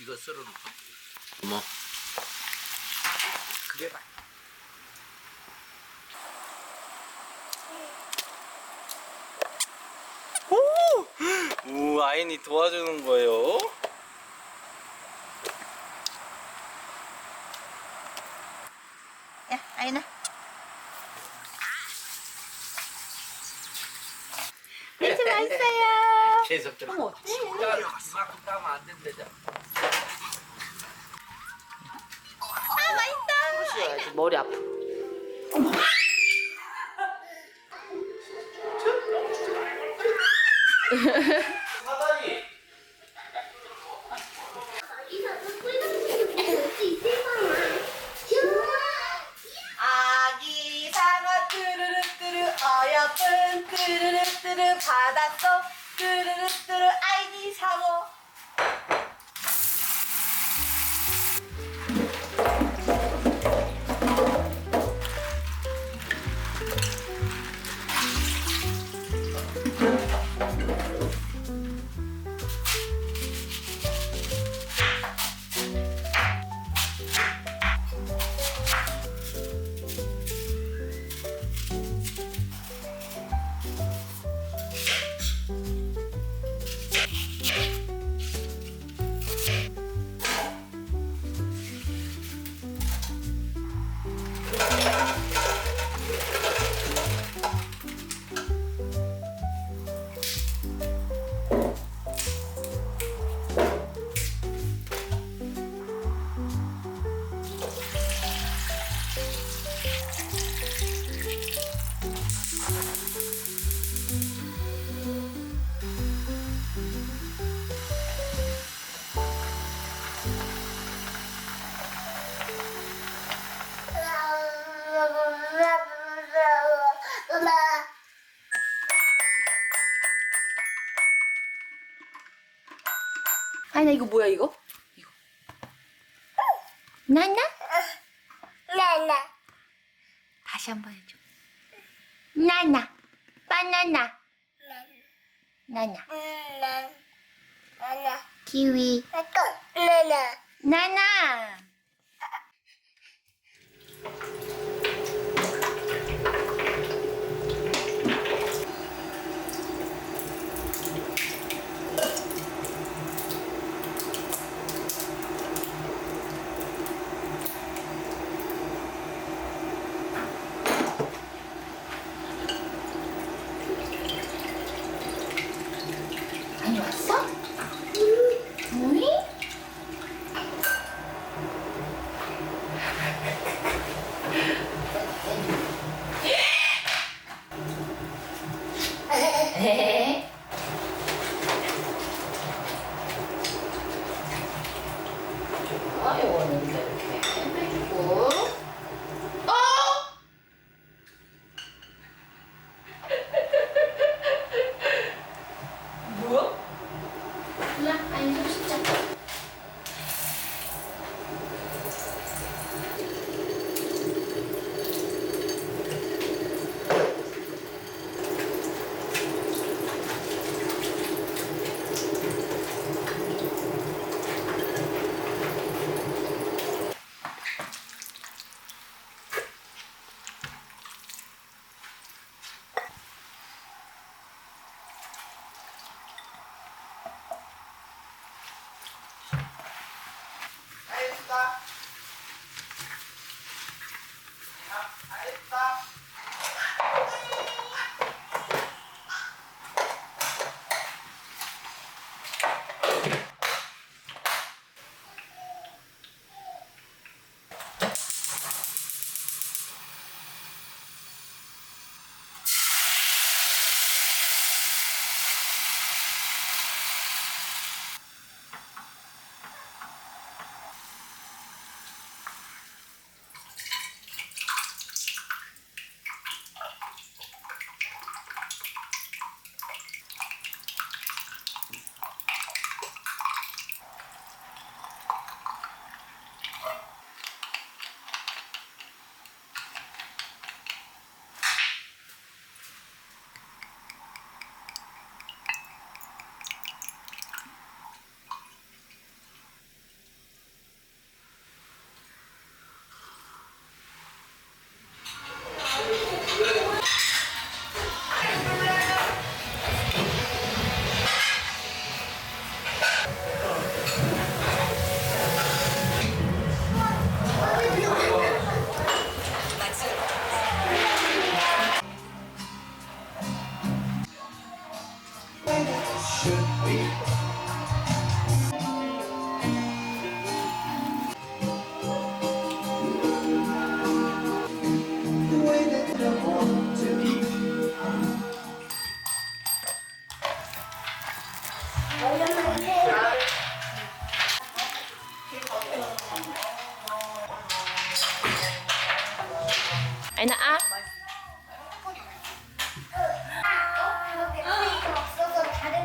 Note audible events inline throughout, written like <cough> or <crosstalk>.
이거 썰어놓고 뭐 그게 봐. 우 아인이 도와주는 거예요. 야, 아이나. 매주 맛있어요. 계속 좀. 어머, 어때? 야, 이만큼 따면 안 된대잖아. 아, 맛있다. 머리 아파. <laughs> 아이나 이거 뭐야 이거? 이거. 나나? 나나. 다시 한 번 해줘. 나나. 바나나. 나나. 나나 나나. 키위. 또 나나. 나나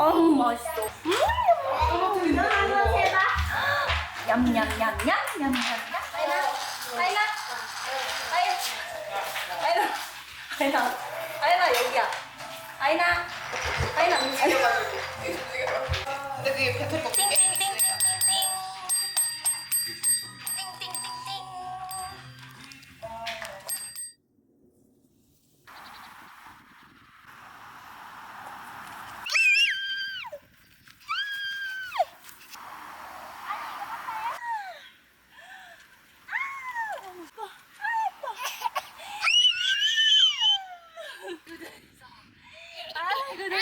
어우 맛있어. 음. 냠냠냠냠 냠 냠냠. 아이나 아이나 아이나 아이나 아이나 여기야. 아이나 아이나 아이나. 근데 그게 거 띵띵띵띵띵띵. 띵띵띵띵. 잡아! 아이 잡아! 아이 저 밑에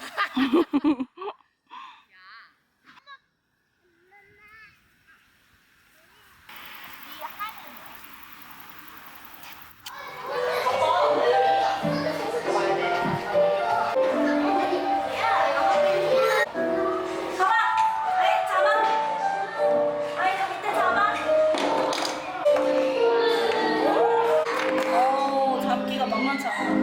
잡아! 오 잡기가 만만치 않아.